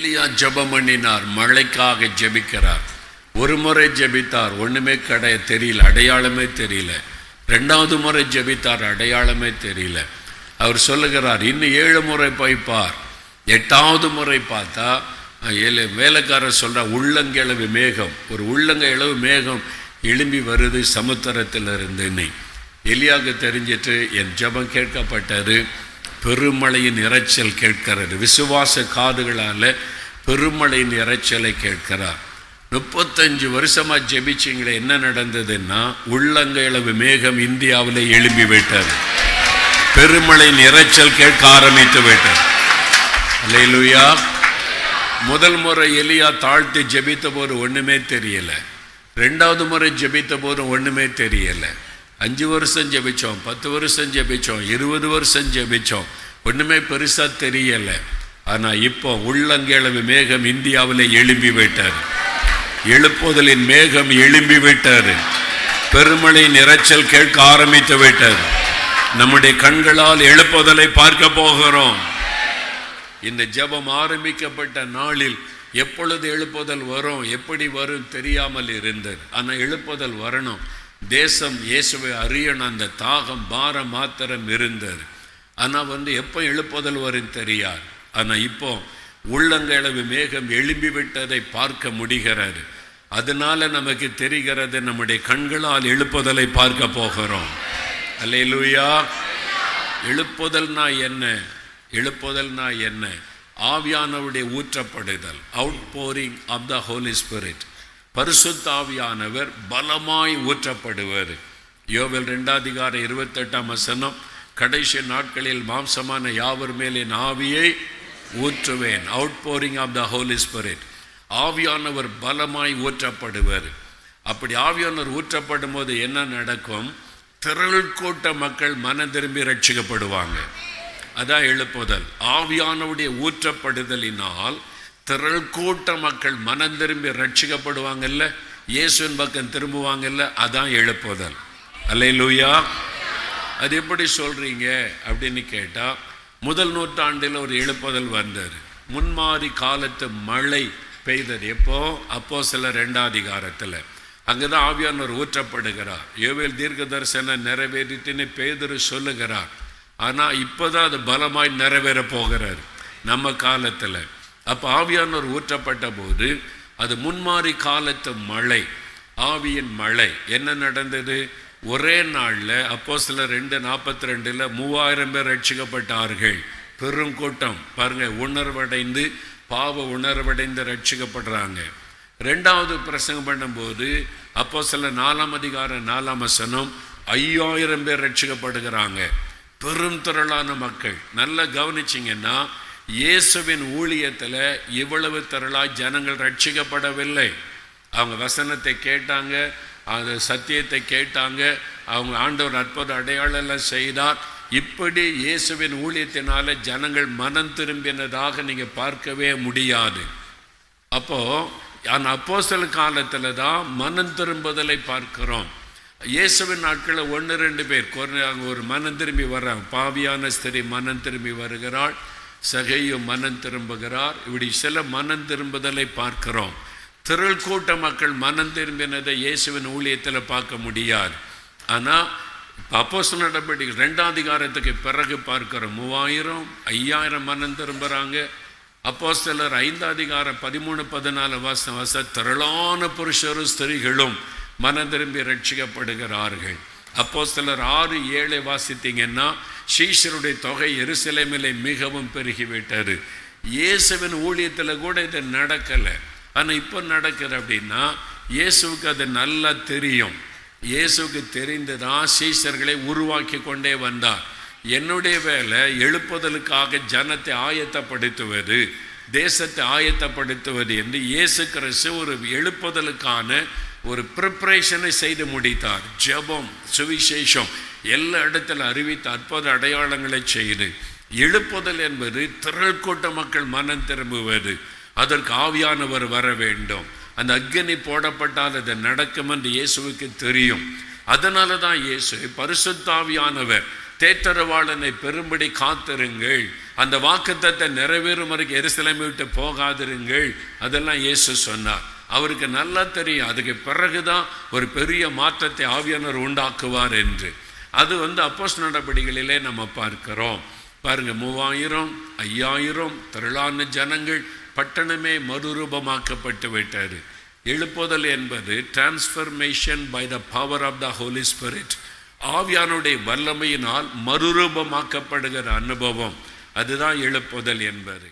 எலியா ஜெபம் பண்ணினார் மழைக்காக ஜெபிக்கிறார். ஒரு முறை ஜெபித்தார் ஒன்றுமே கடை தெரியல அடையாளமே தெரியல. ரெண்டாவது முறை ஜெபித்தார் அடையாளமே தெரியல. அவர் சொல்லுகிறார் இன்னும் ஏழு முறை பார் எட்டாவது முறை பார்த்தா ஏழு வேலைக்காரர் சொல்கிற உள்ளங்கிழவு மேகம். ஒரு உள்ளங்க இளவு மேகம் எழும்பி வருது இருந்து நீ எலியாவுக்கு தெரிஞ்சிட்டு என் ஜெபம் கேட்கப்பட்டது. பெருமழையின் இரைச்சல் கேட்கிறது. விசுவாச காதுகளால் பெருமழையின் இரைச்சலை கேட்கிறார். முப்பத்தஞ்சு வருஷமாக ஜெபிச்சிங்களே என்ன நடந்ததுன்னா உள்ளங்களவு மேகம் இந்தியாவில் எழும்பி விட்டது. பெருமழையின் இரைச்சல் கேட்க ஆரம்பித்து விட்டது. அல்லேலூயா. முதல் முறை எலியா தாழ்த்தி ஜெபித்த போது ஒன்றுமே தெரியலை. ரெண்டாவது முறை ஜெபித்த போது ஒன்றுமே தெரியலை. அஞ்சு வருஷம் ஜெபிச்சோம் பத்து வருஷம் ஜெபிச்சோம் இருபது வருஷம் ஜெபிச்சோம். ஒண்ணுமே பெருசா தெரியலை. ஆனால் இப்போ உள்ளங்கிழவு மேகம் இந்தியாவில் எழும்பி விட்டார். எழுப்புதலின் மேகம் எழும்பி விட்டார். பெருமழையின் இரைச்சல் கேட்க ஆரம்பித்து விட்டார். நம்முடைய கண்களால் எழுப்புதலை பார்க்க போகிறோம். இந்த ஜெபம் ஆரம்பிக்கப்பட்ட நாளில் எப்பொழுது எழுப்புதல் வரும் எப்படி வரும் தெரியாமல் இருந்தது. ஆனால் எழுப்புதல் வரணும். தேசம் இயேசுவை அறியணும் அந்த தாகம் பாரம் மாத்திரம் இருந்தது. ஆனால் வந்து எப்போ எழுப்புதல் வரும் தெரியாது. ஆனால் இப்போ உள்ளங்களவு மேகம் எழும்பி விட்டதை பார்க்க முடிகிறது. அதனால நமக்கு தெரிகிறது நம்முடைய கண்களால் எழுப்புதலை பார்க்க போகிறோம். அல்லேலூயா. எழுப்புதல்னா என்ன? எழுப்புதல்னா என்ன? ஆவியானவுடைய ஊற்றப்படுதல் outpouring of the Holy Spirit பரிசுத்தாவியானவர் பலமாய் ஊற்றப்படுவர். யோவில் ரெண்டாதிகார இருபத்தெட்டாம் வசனம் கடைசி நாட்களில் மாம்சமான யாவர் மேலின் ஆவியை ஊற்றுவேன். Outpouring of the Holy Spirit ஆவியானவர் பலமாய் ஊற்றப்படுவர். அப்படி ஆவியானவர் ஊற்றப்படும் போது என்ன நடக்கும்? திரள் கூட்ட மக்கள் மன திரும்பி ரட்சிக்கப்படுவாங்க. அதான் எழுப்புதல். ஆவியானவுடைய ஊற்றப்படுதலினால் திரள் கூட்ட மக்கள் மனம் திரும்பி ரட்சிக்கப்படுவாங்கல்ல இயேசுவின் பக்கம் திரும்புவாங்கல்ல அதான் எழுப்புதல். அல்லேலூயா. அது எப்படி சொல்கிறீங்க அப்படின்னு கேட்டால் முதல் நூற்றாண்டில் ஒரு எழுப்புதல் வந்தது. முன்மாறி காலத்து மழை பெய்தது எப்போ? அப்போ சில ரெண்டாதிகாரத்தில். அங்கே தான் ஆவியானவர் ஊற்றப்படுகிறார். ஏவேல் தீர்க்க தரிசனம் நிறைவேறிட்டுன்னு பேதுரு சொல்லுகிறார். இப்போ தான் அது பலமாய் நிறைவேற போகிறார் நம்ம காலத்தில். அப்போ ஆவியானவர் ஊற்றப்பட்ட போது அது முன்மாறி காலத்து மழை ஆவியின் மழை. என்ன நடந்தது? ஒரே நாளில் அப்போ சில ரெண்டு நாற்பத்தி ரெண்டில் மூவாயிரம் பேர் ரட்சிக்கப்பட்டார்கள். பெரும் கூட்டம். பாருங்கள் உணர்வடைந்து பாவ உணர்வடைந்து ரட்சிக்கப்படுறாங்க. ரெண்டாவது பிரசங்கம் பண்ணும்போது அப்போ சில நாலாம் அதிகார நாலாம் வசனம் ஐயாயிரம் பேர் ரட்சிக்கப்படுகிறாங்க. பெரும் திரளான மக்கள். நல்லா கவனிச்சிங்கன்னா இயேசுவின் ஊழியத்தில் இவ்வளவு திரளாக ஜனங்கள் ரட்சிக்கப்படவில்லை. அவங்க வசனத்தை கேட்டாங்க அந்த சத்தியத்தை கேட்டாங்க அவங்க ஆண்டவர் அற்புத அடையாளெல்லாம் செய்தார். இப்படி இயேசுவின் ஊழியத்தினால ஜனங்கள் மனம் திரும்பினதாக நீங்கள் பார்க்கவே முடியாது. அப்போது அந்த அப்போசல் காலத்தில் தான் மனம் திரும்புதலை பார்க்கிறோம். இயேசுவின் நாட்களில் ஒன்று ரெண்டு பேர். கொரோனா ஒரு மனம் திரும்பி வர்றாங்க. பாவியான ஸ்திரீ மனம் திரும்பி வருகிறாள். சகையும் மனம் திரும்புகிறார். இப்படி சில மனம் திரும்புதலை பார்க்கிறோம். திரள் கூட்ட மக்கள் மனம் திரும்பினதை இயேசுவின் ஊழியத்தில் பார்க்க முடியாது. ஆனால் அப்போஸ் நடவடிக்கை ரெண்டாம் அதிகாரத்துக்கு பிறகு பார்க்கிறோம் மூவாயிரம் ஐயாயிரம் மனம் திரும்புகிறாங்க அப்போ சிலர் ஐந்து அதிகாரம் பதிமூணு பதினாலு வாச வாச திரளான புருஷரும் ஸ்திரீகளும் மனம் திரும்பி ரட்சிக்கப்படுகிறார்கள். அப்போ சிலர் ஆறு ஏழை வாசித்தீங்கன்னா சீஷருடைய தொகை எருசலேமிலே மிகவும் பெருகிவிட்டார் இயேசுவின் ஊழியத்தில் கூட இது நடக்கலை. ஆனால் இப்போ நடக்குது அப்படின்னா இயேசுவுக்கு அது நல்லா தெரியும். இயேசுவுக்கு தெரிந்துதான் சீஷர்களை உருவாக்கி கொண்டே வந்தார். என்னுடைய வேலை எழுப்புதலுக்காக ஜனத்தை ஆயத்தப்படுத்துவது தேசத்தை ஆயத்தப்படுத்துவது என்று இயேசு கிறிஸ்து ஒரு எழுப்புதலுக்கான ஒரு ப்ரிப்ரேஷனை செய்து முடித்தார். ஜெபம் சுவிசேஷம் எல்லா இடத்துல அறிவித்த அற்புத அடையாளங்களை செய்து எழுப்புதல் என்பது திரள் கூட்ட மக்கள் மனம் திரும்புவது. அதற்கு ஆவியானவர் வர வேண்டும். அந்த அக்னி போடப்பட்டால் அது நடக்கும் என்று இயேசுவுக்கு தெரியும். அதனால தான் இயேசு பரிசுத்தாவியானவர் தேற்றரவாளனை பெரும்படி காத்திருங்கள். அந்த வாக்குத்தத்தை நிறைவேறும் வரைக்கும் எருசலேமை விட்டு போகாதிருங்கள். அதெல்லாம் இயேசு சொன்னார். அவருக்கு நல்லா தெரியும். அதுக்கு பிறகுதான் ஒரு பெரிய மாற்றத்தை ஆவியானவர் உண்டாக்குவார் என்று. அது வந்து அப்போஸ் நடவடிக்கைகளிலே நம்ம பார்க்கிறோம். பாருங்கள் மூவாயிரம் ஐயாயிரம் திரளான ஜனங்கள் பட்டணமே மறுரூபமாக்கப்பட்டு விட்டார் எழுப்புதல் என்பது transformation by the power of the Holy Spirit ஆவியானுடைய வல்லமையினால் மறுரூபமாக்கப்படுகிற அனுபவம். அதுதான் எழுப்புதல் என்பது.